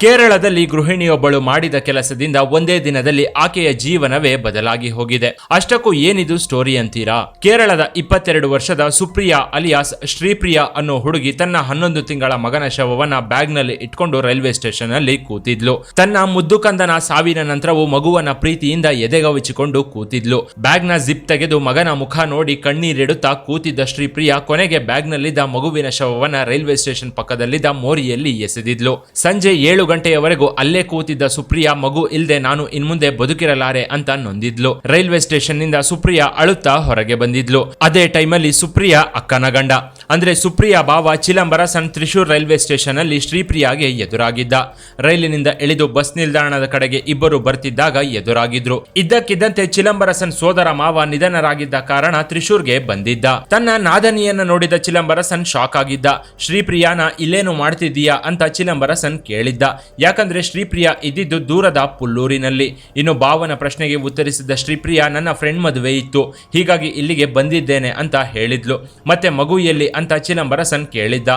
ಕೇರಳದಲ್ಲಿ ಗೃಹಿಣಿಯೊಬ್ಬಳು ಮಾಡಿದ ಕೆಲಸದಿಂದ ಒಂದೇ ದಿನದಲ್ಲಿ ಆಕೆಯ ಜೀವನವೇ ಬದಲಾಗಿ ಹೋಗಿದೆ. ಅಷ್ಟಕ್ಕೂ ಏನಿದು ಸ್ಟೋರಿ ಅಂತೀರಾ? ಕೇರಳದ ಇಪ್ಪತ್ತೆರಡು ವರ್ಷದ ಸುಪ್ರಿಯಾ ಅಲಿಯಾಸ್ ಶ್ರೀಪ್ರಿಯಾ ಅನ್ನೋ ಹುಡುಗಿ ತನ್ನ ಹನ್ನೊಂದು ತಿಂಗಳ ಮಗನ ಶವವನ್ನ ಬ್ಯಾಗ್ನಲ್ಲಿ ಇಟ್ಕೊಂಡು ರೈಲ್ವೆ ಸ್ಟೇಷನ್ ಅಲ್ಲಿ ಕೂತಿದ್ಲು. ತನ್ನ ಮುದ್ದುಕಂದನ ಸಾವಿನ ನಂತರವೂ ಮಗುವನ್ನ ಪ್ರೀತಿಯಿಂದ ಎದೆಗವಚಿಕೊಂಡು ಕೂತಿದ್ಲು. ಬ್ಯಾಗ್ನ ಜಿಪ್ ತೆಗೆದು ಮಗನ ಮುಖ ನೋಡಿ ಕಣ್ಣೀರಿಡುತ್ತಾ ಕೂತಿದ್ದ ಶ್ರೀಪ್ರಿಯಾ ಕೊನೆಗೆ ಬ್ಯಾಗ್ನಲ್ಲಿದ್ದ ಮಗುವಿನ ಶವವನ್ನ ರೈಲ್ವೆ ಸ್ಟೇಷನ್ ಪಕ್ಕದಲ್ಲಿದ್ದ ಮೋರಿಯಲ್ಲಿ ಎಸೆದಿದ್ಲು. ಸಂಜೆ ಏಳು ಗಂಟೆಯವರೆಗೂ ಅಲ್ಲೇ ಕೂತಿದ್ದ ಸುಪ್ರಿಯಾ, ಮಗು ಇಲ್ಲದೆ ನಾನು ಇನ್ಮುಂದೆ ಬದುಕಿರಲಾರೆ ಅಂತ ನೊಂದಿದ್ಲು. ರೈಲ್ವೆ ಸ್ಟೇಷನ್ನಿಂದ ಸುಪ್ರಿಯಾ ಅಳುತ್ತಾ ಹೊರಗೆ ಬಂದಿದ್ಲು. ಅದೇ ಟೈಮಲ್ಲಿ ಸುಪ್ರಿಯಾ ಅಕ್ಕನ ಗಂಡ. ಅಂದ್ರೆ ಸುಪ್ರಿಯಾ ಬಾವ ಚಿಲಂಬರಸನ್ ತ್ರಿಶೂರ್ ರೈಲ್ವೆ ಸ್ಟೇಷನ್ ಅಲ್ಲಿ ಶ್ರೀಪ್ರಿಯಾಗೆ ಎದುರಾಗಿದ್ದ. ರೈಲಿನಿಂದ ಇಳಿದು ಬಸ್ ನಿಲ್ದಾಣದ ಕಡೆಗೆ ಇಬ್ಬರು ಬರ್ತಿದ್ದಾಗ ಎದುರಾಗಿದ್ರು. ಇದ್ದಕ್ಕಿದ್ದಂತೆ ಚಿಲಂಬರಸನ್ ಸೋದರ ಮಾವ ನಿಧನರಾಗಿದ್ದ ಕಾರಣ ತ್ರಿಶೂರ್ಗೆ ಬಂದಿದ್ದ. ತನ್ನ ನಾದನಿಯನ್ನ ನೋಡಿದ ಚಿಲಂಬರಸನ್ ಶಾಕ್ ಆಗಿದ್ದ. ಶ್ರೀಪ್ರಿಯಾನ ಇಲ್ಲೇನು ಮಾಡ್ತಿದ್ದೀಯಾ? ಅಂತ ಚಿಲಂಬರಸನ್ ಕೇಳಿದ್ದ. ಯಾಕಂದ್ರೆ ಶ್ರೀಪ್ರಿಯಾ ಇದ್ದಿದ್ದು ದೂರದ ಪುಲ್ಲೂರಿನಲ್ಲಿ. ಇನ್ನು ಭಾವನ ಪ್ರಶ್ನೆಗೆ ಉತ್ತರಿಸಿದ ಶ್ರೀಪ್ರಿಯಾ, ನನ್ನ ಫ್ರೆಂಡ್ ಮದುವೆ ಇತ್ತು, ಹೀಗಾಗಿ ಇಲ್ಲಿಗೆ ಬಂದಿದ್ದೇನೆ ಅಂತ ಹೇಳಿದ್ಲು. ಮತ್ತೆ ಮಗು ಎಲ್ಲಿ ಅಂತ ಚಿಲಂಬರಸನ್ ಕೇಳಿದ್ದ.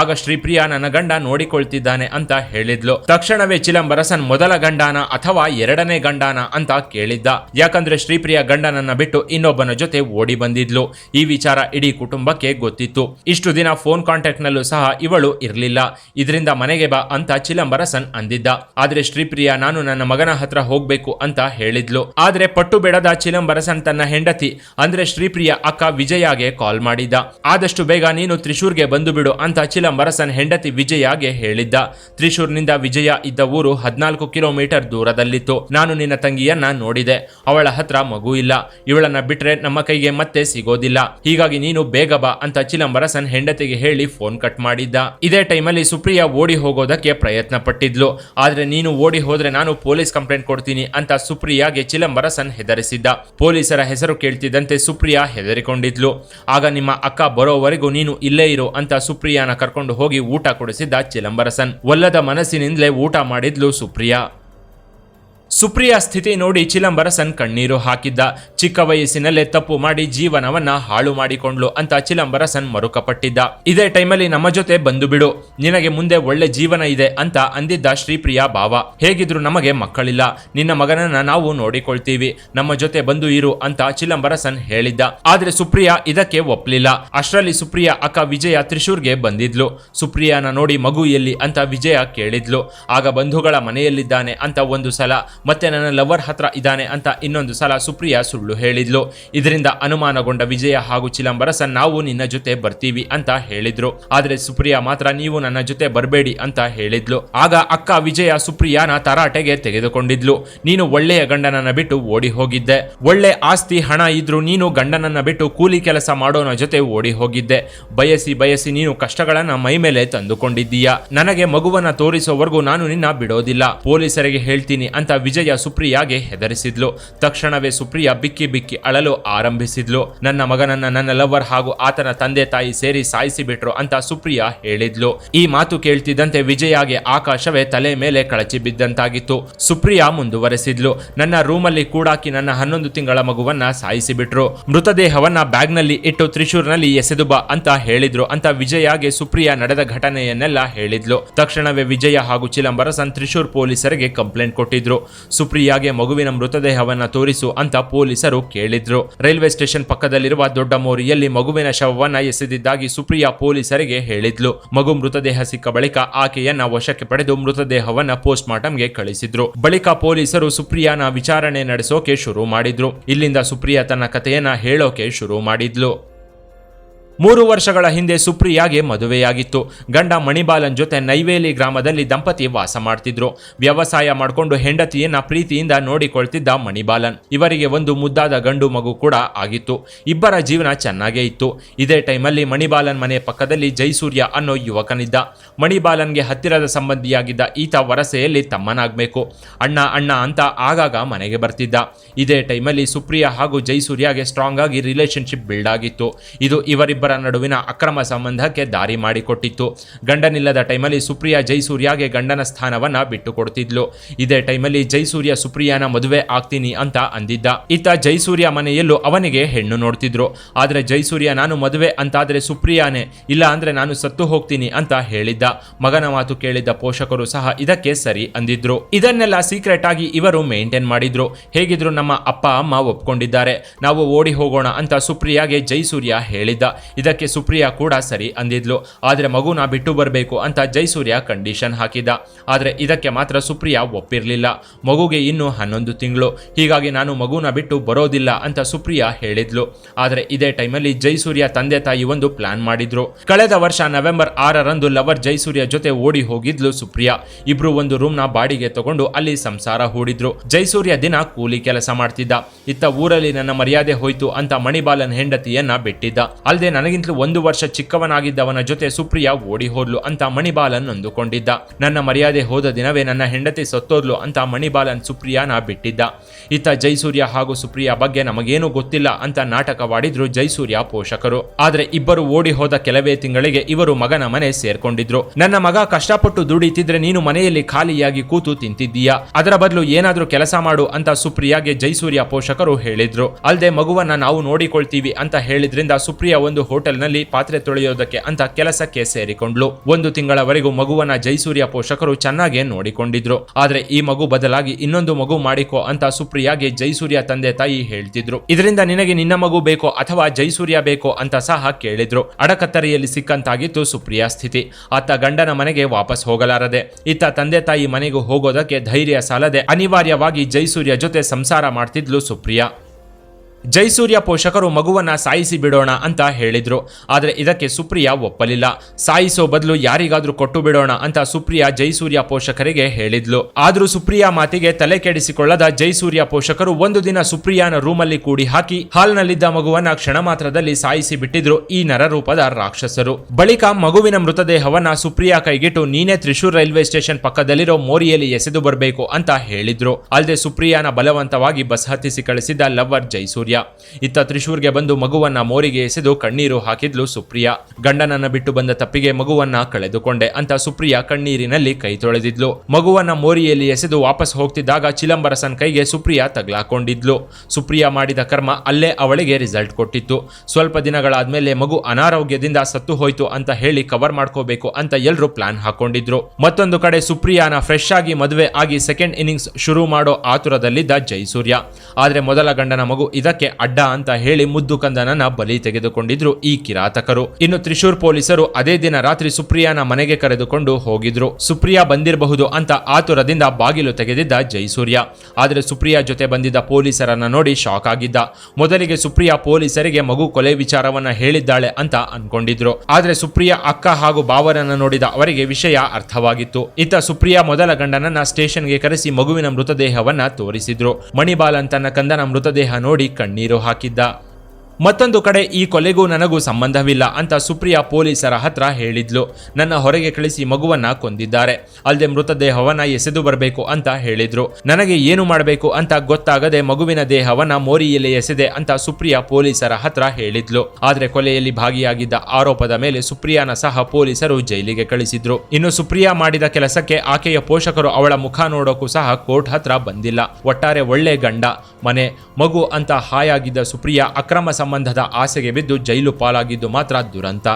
ಆಗ ಶ್ರೀಪ್ರಿಯಾ ನನ್ನ ಗಂಡ ನೋಡಿಕೊಳ್ತಿದ್ದಾನೆ ಅಂತ ಹೇಳಿದ್ಲು. ತಕ್ಷಣವೇ ಚಿಲಂಬರಸನ್ ಮೊದಲ ಗಂಡಾನ ಅಥವಾ ಎರಡನೇ ಗಂಡಾನ ಅಂತ ಕೇಳಿದ್ದ. ಯಾಕಂದ್ರೆ ಶ್ರೀಪ್ರಿಯಾ ಗಂಡನನ್ನ ಬಿಟ್ಟು ಇನ್ನೊಬ್ಬನ ಜೊತೆ ಓಡಿ ಬಂದಿದ್ಲು. ಈ ವಿಚಾರ ಇಡೀ ಕುಟುಂಬಕ್ಕೆ ಗೊತ್ತಿತ್ತು. ಇಷ್ಟು ದಿನ ಫೋನ್ ಕಾಂಟ್ಯಾಕ್ಟ್ ನಲ್ಲೂ ಸಹ ಇವಳು ಇರಲಿಲ್ಲ. ಇದರಿಂದ ಮನೆಗೆ ಬಾ ಅಂತ ಚಿಲಂಬರಸನ್ ಅಂದಿದ್ದ. ಆದ್ರೆ ಶ್ರೀಪ್ರಿಯಾ, ನಾನು ನನ್ನ ಮಗನ ಹತ್ರ ಹೋಗ್ಬೇಕು ಅಂತ ಹೇಳಿದ್ಲು. ಆದ್ರೆ ಪಟ್ಟು ಬೆಡದ ಚಿಲಂಬರಸನ್ ತನ್ನ ಹೆಂಡತಿ, ಅಂದ್ರೆ ಶ್ರೀಪ್ರಿಯಾ ಅಕ್ಕ ವಿಜಯಾಗೆ ಕಾಲ್ ಮಾಡಿದ್ದ. ಆದಷ್ಟು ಬೇಗ ನೀನು ತ್ರಿಶೂರ್ಗೆ ಬಂದು ಬಿಡು ಅಂತ ಚಿಲಂಬರಸನ್ ಹೆಂಡತಿ ವಿಜಯಾಗೆ ಹೇಳಿದ್ದ. ತ್ರಿಶೂರ್ನಿಂದ ವಿಜಯ ಇದ್ದ ಊರು ಹದಿನಾಲ್ಕು ಕಿಲೋಮೀಟರ್ ದೂರದಲ್ಲಿತ್ತು. ನಾನು ನಿನ್ನ ತಂಗಿಯನ್ನ ನೋಡಿದೆ. ಅವಳ ಹತ್ರ ಮಗು ಇಲ್ಲ. ಇವಳನ್ನ ಬಿಟ್ರೆ ನಮ್ಮ ಕೈಗೆ ಮತ್ತೆ ಸಿಗೋದಿಲ್ಲ. ಹೀಗಾಗಿ ನೀನು ಬೇಗ ಬಾ ಅಂತ ಚಿಲಂಬರಸನ್ ಹೆಂಡತಿಗೆ ಹೇಳಿ ಫೋನ್ ಕಟ್ ಮಾಡಿದ್ದ. ಇದೇ ಟೈಮಲ್ಲಿ ಸುಪ್ರಿಯಾ ಓಡಿ ಹೋಗೋದಕ್ಕೆ ಪ್ರಯತ್ನ ಪಟ್ಟಿದ್ಲು ಆದ್ರೆ ನೀನು ಓಡಿ ಹೋದ್ರೆ ನಾನು ಪೊಲೀಸ್ ಕಂಪ್ಲೇಂಟ್ ಕೊಡ್ತೀನಿ ಅಂತ ಸುಪ್ರಿಯಾಗೆ ಚಿಲಂಬರಸನ್ ಹೆದರಿಸಿದ್ದ. ಪೊಲೀಸರ ಹೆಸರು ಕೇಳ್ತಿದ್ದಂತೆ ಸುಪ್ರಿಯಾ ಹೆದರಿಕೊಂಡಿದ್ಲು. ಆಗ ನಿಮ್ಮ ಅಕ್ಕ ಬರೋವರೆಗೂ ನೀನು ಇಲ್ಲೇ ಇರು ಅಂತ ಸುಪ್ರಿಯಾನ ಕರ್ಕೊಂಡು ಹೋಗಿ ಊಟ ಕೊಡಿಸಿದ್ದ ಚಿಲಂಬರಸನ್ ಒಲ್ಲದ ಮನಸ್ಸಿನಿಂದಲೇ ಊಟ ಮಾಡಿದ್ಲು ಸುಪ್ರಿಯಾ. ಸುಪ್ರಿಯಾ ಸ್ಥಿತಿ ನೋಡಿ ಚಿಲಂಬರಸನ್ ಕಣ್ಣೀರು ಹಾಕಿದ್ದ. ಚಿಕ್ಕ ವಯಸ್ಸಿನಲ್ಲೇ ತಪ್ಪು ಮಾಡಿ ಜೀವನವನ್ನ ಹಾಳು ಮಾಡಿಕೊಂಡ್ಲು ಅಂತ ಚಿಲಂಬರಸನ್ ಮರುಕಪಟ್ಟಿದ್ದ. ಇದೇ ಟೈಮಲ್ಲಿ ನಮ್ಮ ಜೊತೆ ಬಂದು ಬಿಡು. ನಿನಗೆ ಮುಂದೆ ಒಳ್ಳೆ ಜೀವನ ಇದೆ ಅಂತ ಅಂದಿದ್ದ ಶ್ರೀಪ್ರಿಯಾ ಭಾವ. ಹೇಗಿದ್ರು ನಮಗೆ ಮಕ್ಕಳಿಲ್ಲ. ನಿನ್ನ ಮಗನನ್ನ ನಾವು ನೋಡಿಕೊಳ್ತೀವಿ. ನಮ್ಮ ಜೊತೆ ಬಂದು ಇರು ಅಂತ ಚಿಲಂಬರಸನ್ ಹೇಳಿದ್ದ. ಆದ್ರೆ ಸುಪ್ರಿಯಾ ಇದಕ್ಕೆ ಒಪ್ಲಿಲ್ಲ. ಅಷ್ಟರಲ್ಲಿ ಸುಪ್ರಿಯಾ ಅಕ್ಕ ವಿಜಯ ತ್ರಿಶೂರ್ಗೆ ಬಂದಿದ್ಲು. ಸುಪ್ರಿಯಾನ ನೋಡಿ ಮಗು ಎಲ್ಲಿ ಅಂತ ವಿಜಯ ಕೇಳಿದ್ಲು. ಆಗ ಬಂಧುಗಳ ಮನೆಯಲ್ಲಿದ್ದಾನೆ ಅಂತ ಒಂದು ಸಲ ಮತ್ತೆ ನನ್ನ ಲವರ್ ಹತ್ರ ಇದ್ದಾನೆ ಅಂತ ಇನ್ನೊಂದು ಸಲ ಸುಪ್ರಿಯಾ ಸುಳ್ಳು ಹೇಳಿದ್ಲು. ಇದರಿಂದ ಅನುಮಾನಗೊಂಡ ವಿಜಯ ಹಾಗೂ ಚಿಲಂಬರಸನ್ ನಾವು ನಿನ್ನ ಜೊತೆ ಬರ್ತೀವಿ ಅಂತ ಹೇಳಿದ್ರು. ಆದ್ರೆ ಸುಪ್ರಿಯಾ ಮಾತ್ರ ನೀವು ನನ್ನ ಜೊತೆ ಬರಬೇಡಿ ಅಂತ ಹೇಳಿದ್ಲು. ಆಗ ಅಕ್ಕ ವಿಜಯ ಸುಪ್ರಿಯಾನ ತರಾಟೆಗೆ ತೆಗೆದುಕೊಂಡಿದ್ಲು. ನೀನು ಒಳ್ಳೆಯ ಗಂಡನನ್ನ ಬಿಟ್ಟು ಓಡಿ ಹೋಗಿದ್ದೆ. ಒಳ್ಳೆ ಆಸ್ತಿ, ಹಣ ಇದ್ರು ನೀನು ಗಂಡನನ್ನ ಬಿಟ್ಟು ಕೂಲಿ ಕೆಲಸ ಮಾಡೋನ ಜೊತೆ ಓಡಿ ಹೋಗಿದ್ದೆ. ಬಯಸಿ ಬಯಸಿ ನೀನು ಕಷ್ಟಗಳನ್ನ ಮೈ ಮೇಲೆ ತಂದುಕೊಂಡಿದ್ದೀಯ? ನನಗೆ ಮಗುವನ್ನ ತೋರಿಸೋವರೆಗೂ ನಾನು ನಿನ್ನ ಬಿಡೋದಿಲ್ಲ. ಪೊಲೀಸರಿಗೆ ಹೇಳ್ತೀನಿ ಅಂತ ವಿಜಯ ಸುಪ್ರಿಯಾಗೆ ಹೆದರಿಸಿದ್ಲು. ತಕ್ಷಣವೇ ಸುಪ್ರಿಯಾ ಬಿಕ್ಕಿ ಬಿಕ್ಕಿ ಅಳಲು ಆರಂಭಿಸಿದ್ಲು. ನನ್ನ ಮಗನನ್ನ ನನ್ನ ಲವರ್ ಹಾಗೂ ಆತನ ತಂದೆ ತಾಯಿ ಸೇರಿ ಸಾಯಿಸಿಬಿಟ್ರು ಅಂತ ಸುಪ್ರಿಯಾ ಹೇಳಿದ್ಲು. ಈ ಮಾತು ಕೇಳ್ತಿದ್ದಂತೆ ವಿಜಯಾಗೆ ಆಕಾಶವೇ ತಲೆ ಮೇಲೆ ಕಳಚಿ ಬಿದ್ದಂತಾಗಿತ್ತು. ಸುಪ್ರಿಯಾ ಮುಂದುವರೆಸಿದ್ಲು. ನನ್ನ ರೂಮಲ್ಲಿ ಕೂಡಾಕಿ ನನ್ನ ಹನ್ನೊಂದು ತಿಂಗಳ ಮಗುವನ್ನ ಸಾಯಿಸಿಬಿಟ್ರು. ಮೃತದೇಹವನ್ನ ಬ್ಯಾಗ್ನಲ್ಲಿ ಇಟ್ಟು ತ್ರಿಶೂರ್ನಲ್ಲಿ ಎಸೆದು ಬಾ ಅಂತ ಹೇಳಿದ್ರು ಅಂತ ವಿಜಯಾಗೆ ಸುಪ್ರಿಯಾ ನಡೆದ ಘಟನೆಯನ್ನೆಲ್ಲ ಹೇಳಿದ್ಲು. ತಕ್ಷಣವೇ ವಿಜಯ ಹಾಗೂ ಚಿಲಂಬರಸನ್ ತ್ರಿಶೂರ್ ಪೊಲೀಸರಿಗೆ ಕಂಪ್ಲೇಂಟ್ ಕೊಟ್ಟಿದ್ರು. ಸುಪ್ರಿಯಾಗೆ ಮಗುವಿನ ಮೃತದೇಹವನ್ನ ತೋರಿಸು ಅಂತ ಪೊಲೀಸರು ಕೇಳಿದ್ರು. ರೈಲ್ವೆ ಸ್ಟೇಷನ್ ಪಕ್ಕದಲ್ಲಿರುವ ದೊಡ್ಡ ಮೋರಿಯಲ್ಲಿ ಮಗುವಿನ ಶವವನ್ನ ಎಸೆದಿದ್ದಾಗಿ ಸುಪ್ರಿಯಾ ಪೊಲೀಸರಿಗೆ ಹೇಳಿದ್ಲು. ಮಗು ಮೃತದೇಹ ಸಿಕ್ಕ ಬಳಿಕ ಆಕೆಯನ್ನ ವಶಕ್ಕೆ ಪಡೆದು ಮೃತದೇಹವನ್ನ ಪೋಸ್ಟ್ ಮಾರ್ಟಂಗೆ ಕಳಿಸಿದ್ರು. ಬಳಿಕ ಪೊಲೀಸರು ಸುಪ್ರಿಯಾನ ವಿಚಾರಣೆ ನಡೆಸೋಕೆ ಶುರು ಮಾಡಿದ್ರು. ಇಲ್ಲಿಂದ ಸುಪ್ರಿಯಾ ತನ್ನ ಕಥೆಯನ್ನ ಹೇಳೋಕೆ ಶುರು ಮಾಡಿದ್ಲು. ಮೂರು ವರ್ಷಗಳ ಹಿಂದೆ ಸುಪ್ರಿಯಾಗೆ ಮದುವೆಯಾಗಿತ್ತು. ಗಂಡ ಮಣಿಬಾಲನ್ ಜೊತೆ ನೈವೇಲಿ ಗ್ರಾಮದಲ್ಲಿ ದಂಪತಿ ವಾಸ ಮಾಡ್ತಿದ್ರು. ವ್ಯವಸಾಯ ಮಾಡಿಕೊಂಡು ಹೆಂಡತಿಯನ್ನ ಪ್ರೀತಿಯಿಂದ ನೋಡಿಕೊಳ್ತಿದ್ದ ಮಣಿಬಾಲನ್. ಇವರಿಗೆ ಒಂದು ಮುದ್ದಾದ ಗಂಡು ಮಗು ಕೂಡ ಆಗಿತ್ತು. ಇಬ್ಬರ ಜೀವನ ಚೆನ್ನಾಗೇ ಇತ್ತು. ಇದೇ ಟೈಮಲ್ಲಿ ಮಣಿಬಾಲನ್ ಮನೆ ಪಕ್ಕದಲ್ಲಿ ಜೈಸೂರ್ಯ ಅನ್ನೋ ಯುವಕನಿದ್ದ. ಮಣಿಬಾಲನ್ಗೆ ಹತ್ತಿರದ ಸಂಬಂಧಿಯಾಗಿದ್ದ ಈತ ವರಸೆಯಲ್ಲಿ ತಮ್ಮನಾಗಬೇಕು. ಅಣ್ಣ ಅಣ್ಣ ಅಂತ ಆಗಾಗ ಮನೆಗೆ ಬರ್ತಿದ್ದ. ಇದೇ ಟೈಮಲ್ಲಿ ಸುಪ್ರಿಯಾ ಹಾಗೂ ಜೈಸೂರ್ಯಾಗೆ ಸ್ಟ್ರಾಂಗ್ ಆಗಿ ರಿಲೇಶನ್ಶಿಪ್ ಬಿಲ್ಡ್ ಆಗಿತ್ತು. ಇದು ಇವರಿಬ್ಬರ ಇವರಿಬ್ಬರ ನಡುವಿನ ಅಕ್ರಮ ಸಂಬಂಧಕ್ಕೆ ದಾರಿ ಮಾಡಿಕೊಟ್ಟಿತ್ತು. ಗಂಡನಿಲ್ಲದ ಟೈಮಲ್ಲಿ ಸುಪ್ರಿಯಾ ಜೈಸೂರ್ಯಾಗೆ ಗಂಡನ ಸ್ಥಾನವನ್ನ ಬಿಟ್ಟುಕೊಡ್ತಿದ್ಲು. ಇದೇ ಟೈಮಲ್ಲಿ ಜೈಸೂರ್ಯ ಸುಪ್ರಿಯಾನ ಮದುವೆ ಆಗ್ತೀನಿ ಅಂತ ಅಂದಿದ್ದ. ಇತ್ತ ಜೈಸೂರ್ಯ ಮನೆಯಲ್ಲೂ ಅವನಿಗೆ ಹೆಣ್ಣು ನೋಡ್ತಿದ್ರು. ಆದರೆ ಜೈಸೂರ್ಯ, ನಾನು ಮದುವೆ ಅಂತಾದರೆ ಸುಪ್ರಿಯಾನೇ, ಇಲ್ಲ ಅಂದ್ರೆ ನಾನು ಸತ್ತು ಹೋಗ್ತೀನಿ ಅಂತ ಹೇಳಿದ್ದ. ಮಗನ ಮಾತು ಕೇಳಿದ್ದ ಪೋಷಕರು ಸಹ ಇದಕ್ಕೆ ಸರಿ ಅಂದಿದ್ರು. ಇದನ್ನೆಲ್ಲ ಸೀಕ್ರೆಟ್ ಆಗಿ ಇವರು ಮೇಂಟೈನ್ ಮಾಡಿದ್ರು. ಹೇಗಿದ್ರು ನಮ್ಮ ಅಪ್ಪ, ಅಮ್ಮ ಒಪ್ಕೊಂಡಿದ್ದಾರೆ. ನಾವು ಓಡಿ ಹೋಗೋಣ ಅಂತ ಸುಪ್ರಿಯಾಗೆ ಜೈಸೂರ್ಯ ಹೇಳಿದ್ದ. ಇದಕ್ಕೆ ಸುಪ್ರಿಯಾ ಕೂಡ ಸರಿ ಅಂದಿದ್ಲು. ಆದರೆ ಮಗುನ ಬಿಟ್ಟು ಬರಬೇಕು ಅಂತ ಜೈಸೂರ್ಯ ಕಂಡೀಷನ್ ಹಾಕಿದ್ದ ಆದರೆ ಇದಕ್ಕೆ ಮಾತ್ರ ಸುಪ್ರಿಯಾ ಒಪ್ಪಿರಲಿಲ್ಲ. ಮಗುಗೆ ಇನ್ನೂ ಹನ್ನೊಂದು ತಿಂಗಳು. ಹೀಗಾಗಿ ನಾನು ಮಗುನ ಬಿಟ್ಟು ಬರೋದಿಲ್ಲ ಅಂತ ಸುಪ್ರಿಯಾ ಹೇಳಿದ್ಲು. ಆದರೆ ಇದೇ ಟೈಮಲ್ಲಿ ಜೈಸೂರ್ಯ ತಂದೆ ತಾಯಿ ಒಂದು ಪ್ಲಾನ್ ಮಾಡಿದ್ರು. ಕಳೆದ ವರ್ಷ ನವೆಂಬರ್ ಆರರಂದು ಲವರ್ ಜೈಸೂರ್ಯ ಜೊತೆ ಓಡಿ ಹೋಗಿದ್ಲು ಸುಪ್ರಿಯಾ. ಇಬ್ರು ಒಂದು ರೂಮ್ನ ಬಾಡಿಗೆ ತಗೊಂಡು ಅಲ್ಲಿ ಸಂಸಾರ ಹೂಡಿದ್ರು. ಜೈಸೂರ್ಯ ದಿನ ಕೂಲಿ ಕೆಲಸ ಮಾಡ್ತಿದ್ದ. ಇತ್ತ ಊರಲ್ಲಿ ನನ್ನ ಮರ್ಯಾದೆ ಹೋಯ್ತು ಅಂತ ಮಣಿಬಾಲನ್ ಹೆಂಡತಿಯನ್ನ ಬಿಟ್ಟಿದ್ದ. ಅಲ್ಲದೆ ನನಗಿಂತಲೂ ಒಂದು ವರ್ಷ ಚಿಕ್ಕವನಾಗಿದ್ದವನ ಜೊತೆ ಸುಪ್ರಿಯಾ ಓಡಿ ಹೋದ್ಲು ಅಂತ ಮಣಿಬಾಲನ್ ಅಂದುಕೊಂಡಿದ್ದ. ನನ್ನ ಮರ್ಯಾದೆ ಹೋದ ದಿನವೇ ನನ್ನ ಹೆಂಡತಿ ಸತ್ತೋದ್ಲು ಅಂತ ಮಣಿಬಾಲನ್ ಸುಪ್ರಿಯಾನ ಬಿಟ್ಟಿದ್ದ. ಇತ್ತ ಜೈಸೂರ್ಯ ಹಾಗೂ ಸುಪ್ರಿಯಾ ಬಗ್ಗೆ ನಮಗೇನು ಗೊತ್ತಿಲ್ಲ ಅಂತ ನಾಟಕವಾಡಿದ್ರು ಜೈಸೂರ್ಯ ಪೋಷಕರು. ಆದ್ರೆ ಇಬ್ಬರು ಓಡಿ ಹೋದ ಕೆಲವೇ ತಿಂಗಳಿಗೆ ಇವರು ಮಗನ ಮನೆ ಸೇರ್ಕೊಂಡಿದ್ರು. ನನ್ನ ಮಗ ಕಷ್ಟಪಟ್ಟು ದುಡಿತಿದ್ರೆ ನೀನು ಮನೆಯಲ್ಲಿ ಖಾಲಿಯಾಗಿ ಕೂತು ತಿಂತಿದ್ದೀಯಾ. ಅದರ ಬದಲು ಏನಾದ್ರೂ ಕೆಲಸ ಮಾಡು ಅಂತ ಸುಪ್ರಿಯಾಗೆ ಜೈಸೂರ್ಯ ಪೋಷಕರು ಹೇಳಿದ್ರು. ಅಲ್ಲದೆ ಮಗುವನ್ನ ನಾವು ನೋಡಿಕೊಳ್ತೀವಿ ಅಂತ ಹೇಳಿದ್ರಿಂದ ಸುಪ್ರಿಯಾ ಒಂದು ಹೋಟೆಲ್ನಲ್ಲಿ ಪಾತ್ರೆ ತೊಳೆಯೋದಕ್ಕೆ ಅಂತ ಕೆಲಸಕ್ಕೆ ಸೇರಿಕೊಂಡ್ಲು. ಒಂದು ತಿಂಗಳವರೆಗೂ ಮಗುವನ್ನ ಜೈಸೂರ್ಯ ಪೋಷಕರು ಚೆನ್ನಾಗಿ ನೋಡಿಕೊಂಡಿದ್ರು. ಆದ್ರೆ ಈ ಮಗು ಬದಲಾಗಿ ಇನ್ನೊಂದು ಮಗು ಮಾಡಿಕೋ ಅಂತ ಸುಪ್ರಿಯಾಗೆ ಜೈಸೂರ್ಯ ತಂದೆ ತಾಯಿ ಹೇಳ್ತಿದ್ರು. ಇದರಿಂದ ನಿನಗೆ ನಿನ್ನ ಮಗು ಬೇಕೋ ಅಥವಾ ಜೈಸೂರ್ಯ ಬೇಕೋ ಅಂತ ಸಹ ಕೇಳಿದ್ರು. ಅಡಕತ್ತರಿಯಲ್ಲಿ ಸಿಕ್ಕಂತಾಗಿತ್ತು ಸುಪ್ರಿಯಾ ಸ್ಥಿತಿ. ಆತ ಗಂಡನ ಮನೆಗೆ ವಾಪಸ್ ಹೋಗಲಾರದೆ. ಇತ್ತ ತಂದೆ ತಾಯಿ ಮನೆಗೂ ಹೋಗೋದಕ್ಕೆ ಧೈರ್ಯ ಸಾಲದೆ ಅನಿವಾರ್ಯವಾಗಿ ಜೈಸೂರ್ಯ ಜೊತೆ ಸಂಸಾರ ಮಾಡ್ತಿದ್ಲು ಸುಪ್ರಿಯಾ. ಜೈಸೂರ್ಯ ಪೋಷಕರು ಮಗುವನ್ನ ಸಾಯಿಸಿ ಬಿಡೋಣ ಅಂತ ಹೇಳಿದ್ರು. ಆದ್ರೆ ಇದಕ್ಕೆ ಸುಪ್ರಿಯಾ ಒಪ್ಪಲಿಲ್ಲ. ಸಾಯಿಸೋ ಬದಲು ಯಾರಿಗಾದ್ರೂ ಕೊಟ್ಟು ಬಿಡೋಣ ಅಂತ ಸುಪ್ರಿಯಾ ಜೈಸೂರ್ಯ ಪೋಷಕರಿಗೆ ಹೇಳಿದ್ಲು. ಆದ್ರೂ ಸುಪ್ರಿಯಾ ಮಾತಿಗೆ ತಲೆ ಕೆಡಿಸಿಕೊಳ್ಳದ ಜೈಸೂರ್ಯ ಪೋಷಕರು ಒಂದು ದಿನ ಸುಪ್ರಿಯಾನ ರೂಮಲ್ಲಿ ಕೂಡಿ ಹಾಕಿ ಹಾಲ್ನಲ್ಲಿದ್ದ ಮಗುವನ್ನ ಕ್ಷಣ ಮಾತ್ರದಲ್ಲಿ ಸಾಯಿಸಿ ಬಿಟ್ಟಿದ್ರು ಈ ನರರೂಪದ ರಾಕ್ಷಸರು. ಬಳಿಕ ಮಗುವಿನ ಮೃತದೇಹವನ್ನ ಸುಪ್ರಿಯಾ ಕೈಗಿಟ್ಟು ನೀನೇ ತ್ರಿಶೂರ್ ರೈಲ್ವೆ ಸ್ಟೇಷನ್ ಪಕ್ಕದಲ್ಲಿರೋ ಮೋರಿಯಲ್ಲಿ ಎಸೆದು ಬರಬೇಕು ಅಂತ ಹೇಳಿದ್ರು. ಅಲ್ಲದೆ ಸುಪ್ರಿಯಾನ ಬಲವಂತವಾಗಿ ಬಸ್ ಹತ್ತಿಸಿ ಕಳಿಸಿದ್ದ ಲವರ್ ಜೈಸೂರ್ಯ ಇತ್ತ ತ್ರಿಶೂರ್ಗೆ ಬಂದು ಮಗುವನ್ನ ಮೋರಿಗೆ ಎಸೆದು ಕಣ್ಣೀರು ಹಾಕಿದ್ಲು ಸುಪ್ರಿಯಾ. ಗಂಡನನ್ನ ಬಿಟ್ಟು ಬಂದ ತಪ್ಪಿಗೆ ಮಗುವನ್ನ ಕಳೆದುಕೊಂಡೆ ಅಂತ ಸುಪ್ರಿಯಾ ಕಣ್ಣೀರಿನಲ್ಲಿ ಕೈ ತೊಳೆದಿದ್ಲು. ಮಗುವನ್ನ ಮೋರಿಯಲ್ಲಿ ಎಸೆದು ವಾಪಸ್ ಹೋಗ್ತಿದ್ದಾಗ ಚಿಲಂಬರಸನ್ ಕೈಗೆ ಸುಪ್ರಿಯಾ ತಗ್ಲಾಕೊಂಡಿದ್ಲು. ಸುಪ್ರಿಯಾ ಮಾಡಿದ ಕರ್ಮ ಅಲ್ಲೇ ಅವಳಿಗೆ ರಿಸಲ್ಟ್ ಕೊಟ್ಟಿತ್ತು. ಸ್ವಲ್ಪ ದಿನಗಳಾದ್ಮೇಲೆ ಮಗು ಅನಾರೋಗ್ಯದಿಂದ ಸತ್ತು ಹೋಯ್ತು ಅಂತ ಹೇಳಿ ಕವರ್ ಮಾಡ್ಕೋಬೇಕು ಅಂತ ಎಲ್ರು ಪ್ಲಾನ್ ಹಾಕೊಂಡಿದ್ರು. ಮತ್ತೊಂದು ಕಡೆ ಸುಪ್ರಿಯಾನ ಫ್ರೆಶ್ ಆಗಿ ಮದುವೆ ಆಗಿ ಸೆಕೆಂಡ್ ಇನ್ನಿಂಗ್ಸ್ ಶುರು ಮಾಡೋ ಆತುರದಲ್ಲಿದ್ದ ಜೈಸೂರ್ಯ ಆದ್ರೆ ಮೊದಲ ಗಂಡನ ಮಗು ಇದಕ್ಕೆ ಅಡ್ಡ ಅಂತ ಹೇಳಿ ಮುದ್ದು ಕಂದನನ್ನ ಬಲಿ ತೆಗೆದುಕೊಂಡಿದ್ರು ಈ ಕಿರಾತಕರು. ಇನ್ನು ತ್ರಿಶೂರ್ ಪೊಲೀಸರು ಅದೇ ದಿನ ರಾತ್ರಿ ಸುಪ್ರಿಯಾನ ಮನೆಗೆ ಕರೆದುಕೊಂಡು ಹೋಗಿದ್ರು. ಸುಪ್ರಿಯಾ ಬಂದಿರಬಹುದು ಅಂತ ಆತುರದಿಂದ ಬಾಗಿಲು ತೆಗೆದಿದ್ದ ಜೈಸೂರ್ಯ. ಆದರೆ ಸುಪ್ರಿಯಾ ಜೊತೆ ಬಂದಿದ್ದ ಪೊಲೀಸರನ್ನ ನೋಡಿ ಶಾಕ್ ಆಗಿದ್ದ. ಮೊದಲಿಗೆ ಸುಪ್ರಿಯಾ ಪೊಲೀಸರಿಗೆ ಮಗು ಕೊಲೆ ವಿಚಾರವನ್ನ ಹೇಳಿದ್ದಾಳೆ ಅಂತ ಅನ್ಕೊಂಡಿದ್ರು. ಆದ್ರೆ ಸುಪ್ರಿಯಾ ಅಕ್ಕ ಹಾಗೂ ಬಾವರನ್ನ ನೋಡಿದ ಅವರಿಗೆ ವಿಷಯ ಅರ್ಥವಾಗಿತ್ತು. ಇತ್ತ ಸುಪ್ರಿಯಾ ಮೊದಲ ಗಂಡನನ್ನ ಸ್ಟೇಷನ್ಗೆ ಕರೆಸಿ ಮಗುವಿನ ಮೃತದೇಹವನ್ನ ತೋರಿಸಿದ್ರು. ಮಣಿಬಾಲನ್ ತನ್ನ ಕಂದನ ಮೃತದೇಹ ನೋಡಿ ಕಣ್ಣೀರು ಹಾಕಿದ್ದ ಮತ್ತೊಂದು ಕಡೆ ಈ ಕೊಲೆಗೂ ನನಗೂ ಸಂಬಂಧವಿಲ್ಲ ಅಂತ ಸುಪ್ರಿಯಾ ಪೊಲೀಸರ ಹತ್ರ ಹೇಳಿದ್ಲು. ನನ್ನ ಹೊರಗೆ ಕಳಿಸಿ ಮಗುವನ್ನ ಕೊಂದಿದ್ದಾರೆ. ಅಲ್ಲದೆ ಮೃತದೇಹವನ್ನ ಎಸೆದು ಬರಬೇಕು ಅಂತ ಹೇಳಿದ್ರು. ನನಗೆ ಏನು ಮಾಡಬೇಕು ಅಂತ ಗೊತ್ತಾಗದೆ ಮಗುವಿನ ದೇಹವನ್ನ ಮೋರಿಯಲ್ಲಿ ಎಸೆದೆ ಅಂತ ಸುಪ್ರಿಯಾ ಪೊಲೀಸರ ಹತ್ರ ಹೇಳಿದ್ಲು. ಆದ್ರೆ ಕೊಲೆಯಲ್ಲಿ ಭಾಗಿಯಾಗಿದ್ದ ಆರೋಪದ ಮೇಲೆ ಸುಪ್ರಿಯಾನ ಸಹ ಪೊಲೀಸರು ಜೈಲಿಗೆ ಕಳಿಸಿದ್ರು. ಇನ್ನು ಸುಪ್ರಿಯಾ ಮಾಡಿದ ಕೆಲಸಕ್ಕೆ ಆಕೆಯ ಪೋಷಕರು ಅವಳ ಮುಖ ನೋಡೋಕು ಸಹ ಕೋರ್ಟ್ ಹತ್ರ ಬಂದಿಲ್ಲ. ಒಟ್ಟಾರೆ ಒಳ್ಳೆ ಗಂಡ, ಮನೆ, ಮಗು ಅಂತ ಹಾಯಾಗಿದ್ದ ಸುಪ್ರಿಯಾ ಅಕ್ರಮ ಸಂಬಂಧದ ಆಸೆಗೆ ಬಿದ್ದು ಜೈಲು ಪಾಲಾಗಿದ್ದು ಮಾತ್ರ ದುರಂತ.